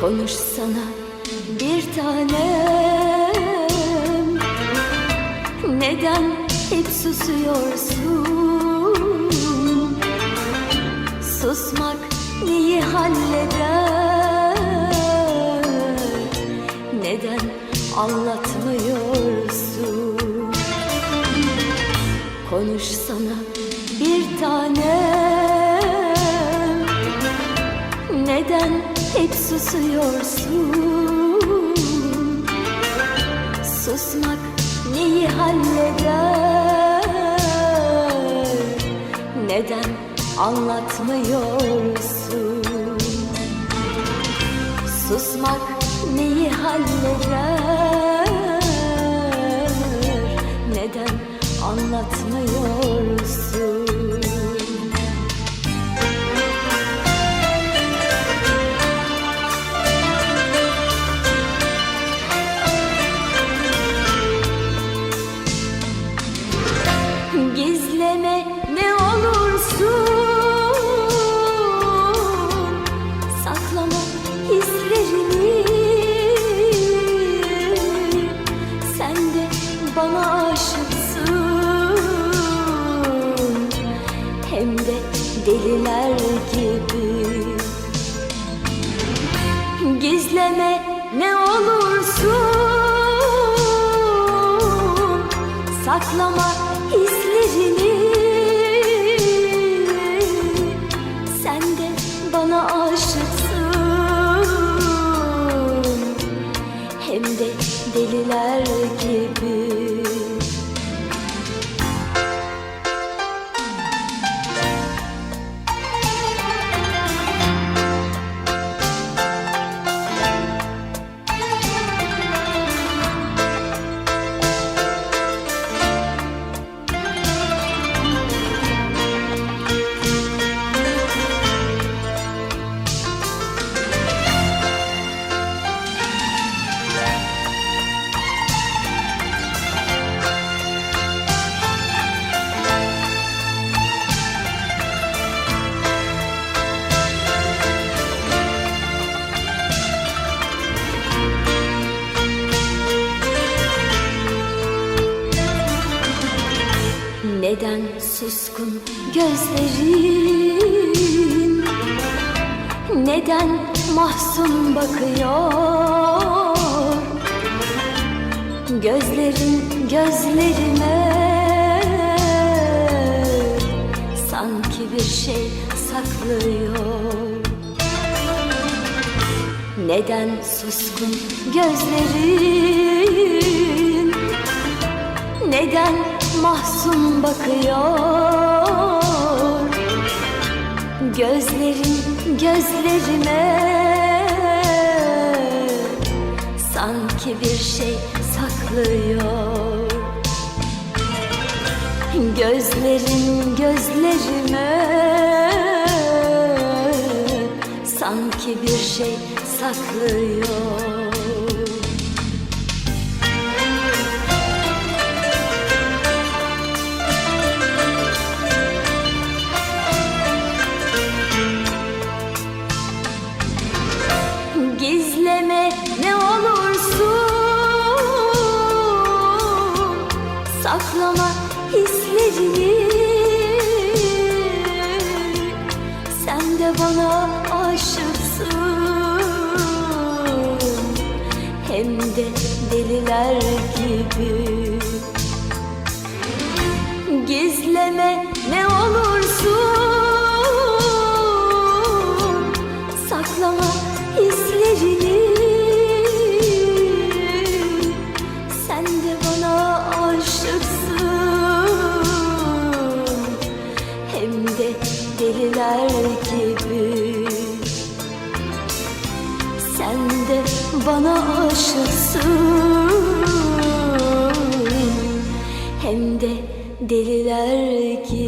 Konuşsana bir tanem. Neden hep susuyorsun? Susmak neyi halleder? Neden anlatmıyorsun? Konuşsana bir tanem. Neden hep susuyorsun. Susmak neyi halleder? Neden anlatmıyorsun? Susmak neyi halleder? Neden anlatmıyorsun deliler gibi. Gizleme ne olursun Saklama suskun gözlerin Neden mahzun bakıyor? Gözlerin gözlerime Sanki bir şey saklıyor. Neden suskun gözlerin? Neden mahzun bakıyor. Gözlerin gözlerime. Sanki bir şey saklıyor. Gözlerin gözlerime. Sanki bir şey saklıyor Saklama hislerini Sen de bana aşıksın. Hem de deliler gibi bana aşıksın. Hem de deliler gibi